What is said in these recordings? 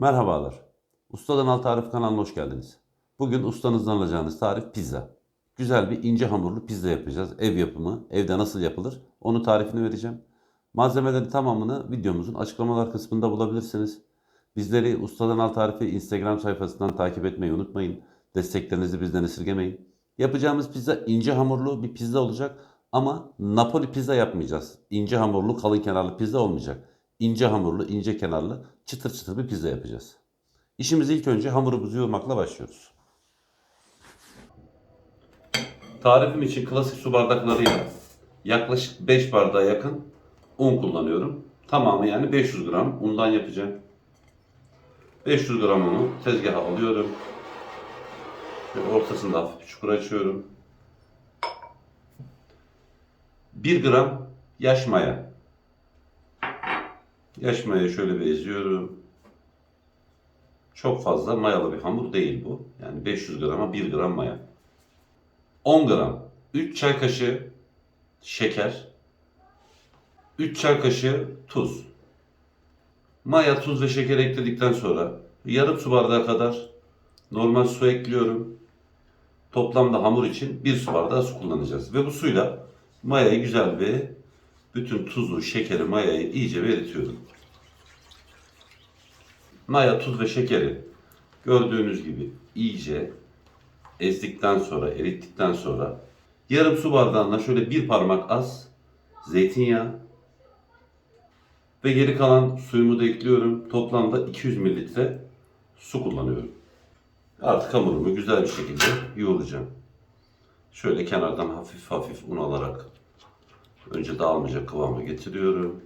Merhabalar. Ustadan Al Tarif kanalına hoş geldiniz. Bugün ustanızdan alacağınız tarif pizza. Güzel bir ince hamurlu pizza yapacağız. Ev yapımı, evde nasıl yapılır onun tarifini vereceğim. Malzemelerin tamamını videomuzun açıklamalar kısmında bulabilirsiniz. Bizleri Ustadan Al Tarifi Instagram sayfasından takip etmeyi unutmayın. Desteklerinizi bizden esirgemeyin. Yapacağımız pizza ince hamurlu bir pizza olacak ama Napoli pizza yapmayacağız. İnce hamurlu, kalın kenarlı pizza olmayacak. İnce hamurlu, ince kenarlı, çıtır çıtır bir pizza yapacağız. İşimiz ilk önce hamurumuzu yoğurmakla başlıyoruz. Tarifim için klasik su bardaklarıyla yaklaşık 5 bardağa yakın un kullanıyorum. Tamamı yani 500 gram undan yapacağım. 500 gram unu tezgaha alıyorum. Ve ortasında hafif bir çukur açıyorum. 1 gram yaş maya. Yaş mayayı şöyle bir eziyorum. Çok fazla mayalı bir hamur değil bu. Yani 500 grama 1 gram maya. 10 gram 3 çay kaşığı şeker. 3 çay kaşığı tuz. Maya, tuz ve şeker ekledikten sonra yarım su bardağı kadar normal su ekliyorum. Toplamda hamur için 1 su bardağı su kullanacağız. Ve bu suyla mayayı güzel bir bütün tuzu, şekeri, mayayı iyice eritiyorum. Maya, tuz ve şekeri gördüğünüz gibi iyice ezdikten sonra, erittikten sonra yarım su bardağına şöyle bir parmak az zeytinyağı ve geri kalan suyumu da ekliyorum. Toplamda 200 mililitre su kullanıyorum. Artık hamurumu güzel bir şekilde yoğuracağım. Şöyle kenardan hafif hafif un alarak önce dağılmayacak kıvama getiriyorum.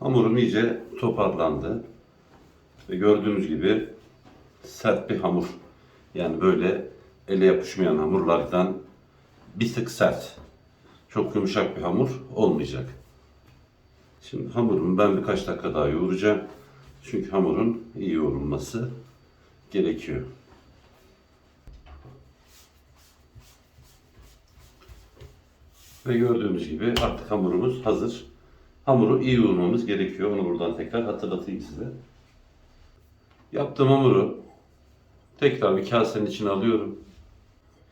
Hamurum iyice toparlandı. Ve gördüğünüz gibi sert bir hamur. Yani böyle ele yapışmayan hamurlardan bir tık sert. Çok yumuşak bir hamur olmayacak. Şimdi hamurumu ben birkaç dakika daha yoğuracağım. Çünkü hamurun iyi yoğrulması gerekiyor. Ve gördüğümüz gibi artık hamurumuz hazır. Hamuru iyi yoğurmamız gerekiyor. Onu buradan tekrar hatırlatayım size. Yaptığım hamuru tekrar bir kasenin içine alıyorum.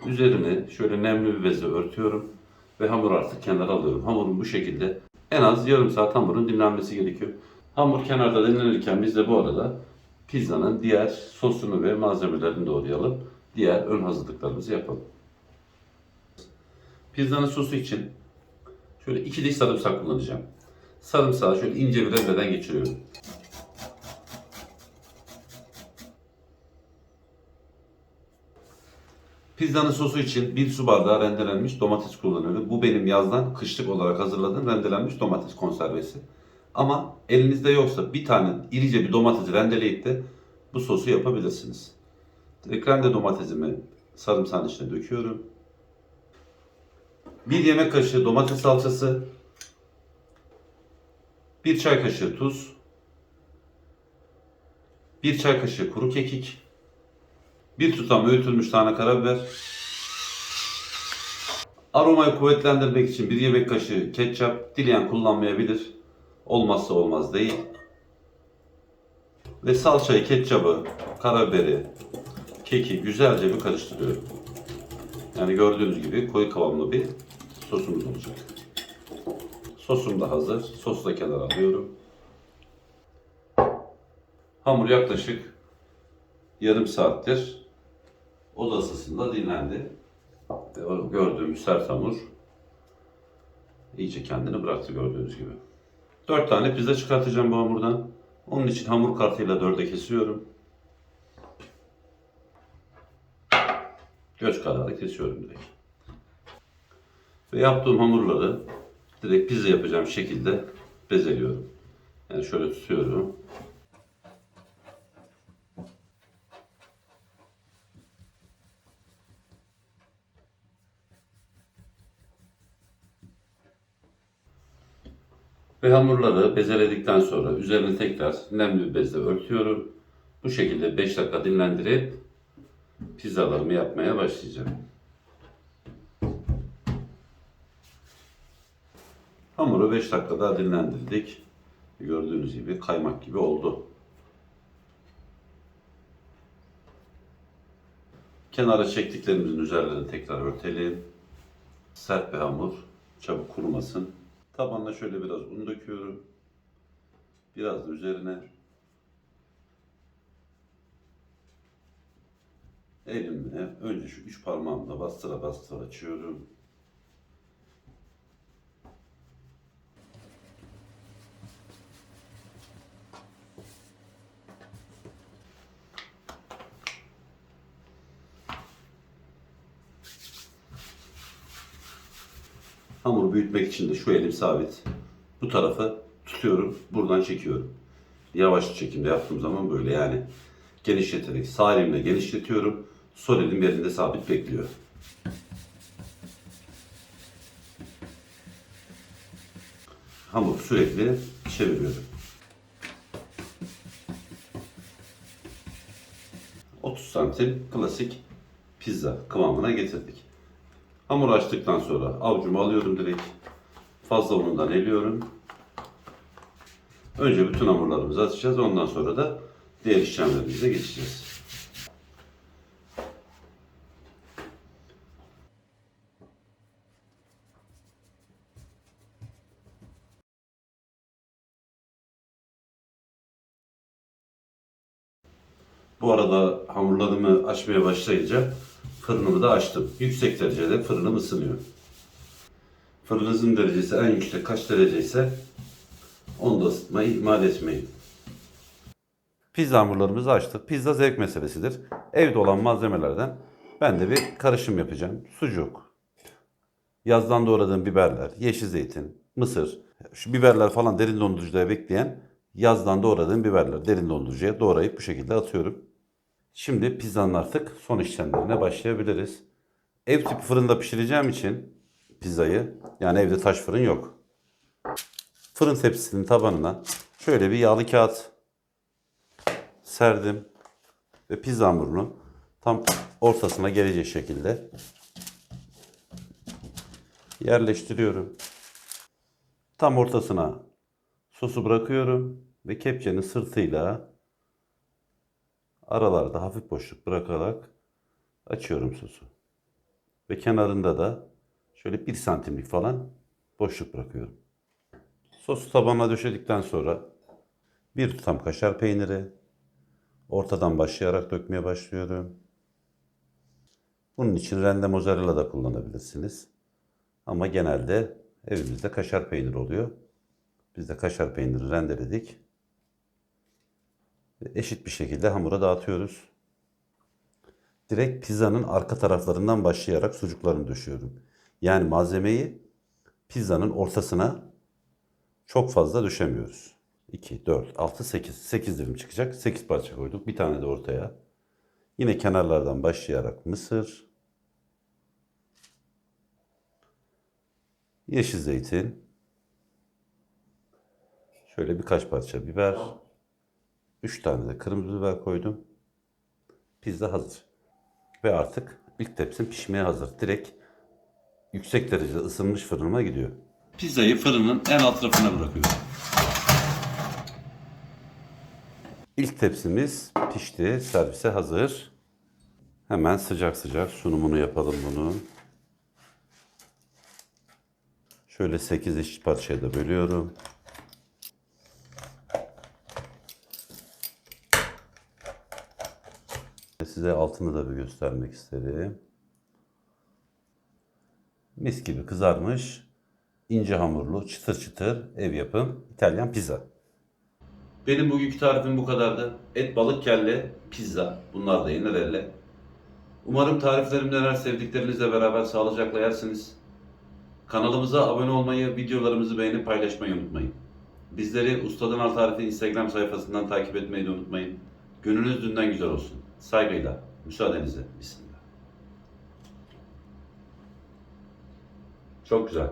Üzerine şöyle nemli bir bezle örtüyorum. Ve hamuru artık kenara alıyorum. Hamurun bu şekilde en az yarım saat hamurun dinlenmesi gerekiyor. Hamur kenarda dinlenirken biz de bu arada pizzanın diğer sosunu ve malzemelerini doğrayalım. Diğer ön hazırlıklarımızı yapalım. Pizzanın sosu için şöyle iki diş sarımsak kullanacağım. Sarımsağı şöyle ince bir rendeden geçiriyorum. Pizzanın sosu için bir su bardağı rendelenmiş domates kullanıyorum. Bu benim yazdan kışlık olarak hazırladığım rendelenmiş domates konservesi. Ama elinizde yoksa bir tane irice bir domatesi rendeleyip de bu sosu yapabilirsiniz. Direkt rende domatesimi sarımsağın içine döküyorum. Bir yemek kaşığı domates salçası, bir çay kaşığı tuz, bir çay kaşığı kuru kekik, bir tutam öğütülmüş tane karabiber, aromayı kuvvetlendirmek için bir yemek kaşığı ketçap, dileyen kullanmayabilir, olmazsa olmaz değil. Ve salçayı, ketçabı, karabiberi, keki güzelce bir karıştırıyorum. Yani gördüğünüz gibi koyu kıvamlı bir sosumuz olacak. Sosum da hazır. Sosu da kenara alıyorum. Hamur yaklaşık yarım saattir oda ısısında dinlendi. Ve o gördüğümüz sert hamur iyice kendini bıraktı gördüğünüz gibi. 4 tane pizza çıkartacağım bu hamurdan. Onun için hamur kartıyla dörde kesiyorum. Göz kararı kesiyorum direkt. Ve yaptığım hamurları direkt pizza yapacağım şekilde bezeliyorum. Yani şöyle tutuyorum. Ve hamurları bezeledikten sonra üzerini tekrar nemli bir bezle örtüyorum. Bu şekilde 5 dakika dinlendirip pizzalarımı yapmaya başlayacağım. Hamuru 5 dakika daha dinlendirdik. Gördüğünüz gibi kaymak gibi oldu. Kenara çektiklerimizin üzerlerini tekrar örtelim. Sert bir hamur. Çabuk kurumasın. Tabanına şöyle biraz un döküyorum. Biraz da üzerine elimle önce şu üç parmağımla bastıra bastıra açıyorum. Hamuru büyütmek için de şu elim sabit. Bu tarafı tutuyorum, buradan çekiyorum. Yavaş çekimde yaptığım zaman böyle yani genişleterek sağ elimle genişletiyorum. Sol elim yerinde sabit bekliyor. Hamur sürekli çeviriyorum. 30 santim klasik pizza kıvamına getirdik. Hamur açtıktan sonra avucumu alıyorum direkt. Fazla unundan eliyorum. Önce bütün hamurlarımızı açacağız. Ondan sonra da diğer işlemlerimize geçeceğiz. Bu arada hamurlarımı açmaya başlayınca fırınımı da açtım. Yüksek derecede fırınım ısınıyor. Fırınınızın derecesi en yüksek kaç derece ise onu da ısıtmayı ihmal etmeyin. Pizza hamurlarımızı açtık. Pizza zevk meselesidir. Evde olan malzemelerden ben de bir karışım yapacağım. Sucuk, yazdan doğradığım biberler, yeşil zeytin, mısır. Şu biberler falan derin dondurucuda bekleyen yazdan doğradığım biberler derin dondurucuya doğrayıp bu şekilde atıyorum. Şimdi pizzanın artık son işlemlerine başlayabiliriz. Ev tipi fırında pişireceğim için pizzayı yani evde taş fırın yok. Fırın tepsisinin tabanına şöyle bir yağlı kağıt serdim ve pizza hamurunu tam ortasına gelecek şekilde yerleştiriyorum. Tam ortasına sosu bırakıyorum ve kepçenin sırtıyla aralarda hafif boşluk bırakarak açıyorum sosu. Ve kenarında da şöyle bir santimlik falan boşluk bırakıyorum. Sosu tabanına döşedikten sonra bir tutam kaşar peyniri ortadan başlayarak dökmeye başlıyorum. Bunun için rende mozzarella da kullanabilirsiniz. Ama genelde evimizde kaşar peyniri oluyor. Biz de kaşar peyniri rendeledik. Eşit bir şekilde hamura dağıtıyoruz. Direkt pizzanın arka taraflarından başlayarak sucuklarını döşüyorum. Yani malzemeyi pizzanın ortasına çok fazla döşemiyoruz. 2, 4, 6, 8. 8 dilim çıkacak. 8 parça koyduk. Bir tane de ortaya. Yine kenarlardan başlayarak mısır, yeşil zeytin, şöyle birkaç parça biber, 3 tane de kırmızı biber koydum. Pizza hazır. Ve artık ilk tepsim pişmeye hazır. Direkt yüksek derecede ısınmış fırınıma gidiyor. Pizzayı fırının en alt rafına bırakıyorum. İlk tepsimiz pişti. Servise hazır. Hemen sıcak sıcak sunumunu yapalım bunu. Şöyle 8 eşit parçaya da bölüyorum. Size altını da bir göstermek isterim. Mis gibi kızarmış, ince hamurlu, çıtır çıtır ev yapım İtalyan pizza. Benim bugünkü tarifim bu kadardı. Et, balık, kelle, pizza. Bunlar da yenir elle. Umarım tariflerimden her sevdiklerinizle beraber sağlıcakla yersiniz. Kanalımıza abone olmayı, videolarımızı beğenip paylaşmayı unutmayın. Bizleri Ustadan Al Tarifi Instagram sayfasından takip etmeyi de unutmayın. Gününüz dünden güzel olsun. Saygıyla, müsaadenizle. Bismillah. Çok güzel.